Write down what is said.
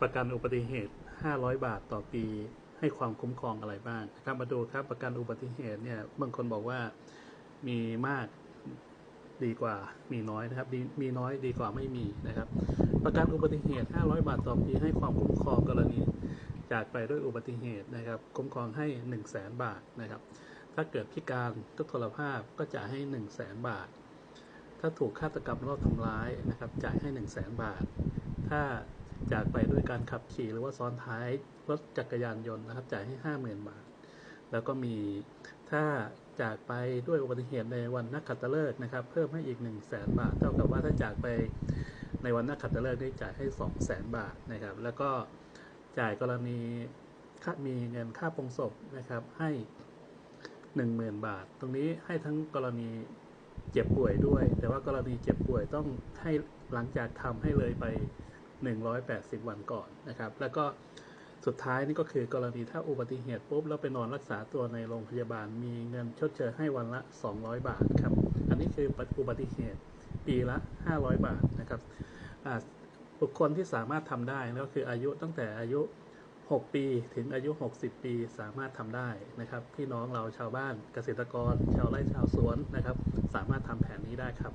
ประกันอุบัติเหตุ 500 บาทต่อปี ให้ความคุ้มครองอะไรบ้างนะครับมาดูครับประกันอุบัติเหตุเนี่ยบางคนบอกว่ามีมากดีกว่ามีน้อยนะครับมีน้อยดีกว่าไม่มีนะครับ ประกันอุบัติเหตุ 500 บาทต่อปี ให้ความคุ้มครองกรณี จากไปด้วยอุบัติเหตุนะครับ คุ้มครองให้ 1 0 0 0 0แสนบาทนะครับ ถ้าเกิดพิการทุกพลภาพก็จ่ายให้ 1 0 0 0 0แสนบาท ถ้าถูกฆาตกรรมรอบทำร้ายนะครับ จ่ายให้ 1 0 0 0 0แสนบาท ถ้า จากไปด้วยการขับขี่หรือว่าซ้อนท้ายรถจักรยานยนต์นะครับ จ่ายให้ 50,000 บาท แล้วก็มีถ้าจากไปด้วยอุบัติเหตุในวันนักขัตฤกษ์นะครับ เพิ่มให้อีก 1 0 0 0 0แสนบาท เท่ากับว่าถ้าจากไปในวันนักขัตฤกษ์ได้จ่ายให้ 2 0 0แสนบาทนะครับ แล้วก็จ่ายกรณีมีเงินค่าปรงศพนะครับให้ 10,000 บาท ตรงนี้ให้ทั้งกรณีเจ็บป่วยด้วย แต่ว่ากรณีเจ็บป่วยต้องให้หลังจากทำให้เลยไป 180 วันก่อนนะครับ แล้วก็สุดท้ายนี่ก็คือกรณีถ้าอุบัติเหตุปุ๊บแล้วไปนอนรักษาตัวในโรงพยาบาล มีเงินชดเชยให้วันละ 200 บาทครับ อันนี้คืออุบัติเหตุปีละ 500 บาทนะครับบุคคลที่สามารถทำได้ก็คืออายุตั้งแต่อายุ 6 ปีถึงอายุ 60 ปีสามารถทำได้นะครับ พี่น้องเราชาวบ้านเกษตรกร ชาวไร่ชาวสวนนะครับ สามารถทำแผนนี้ได้ครับ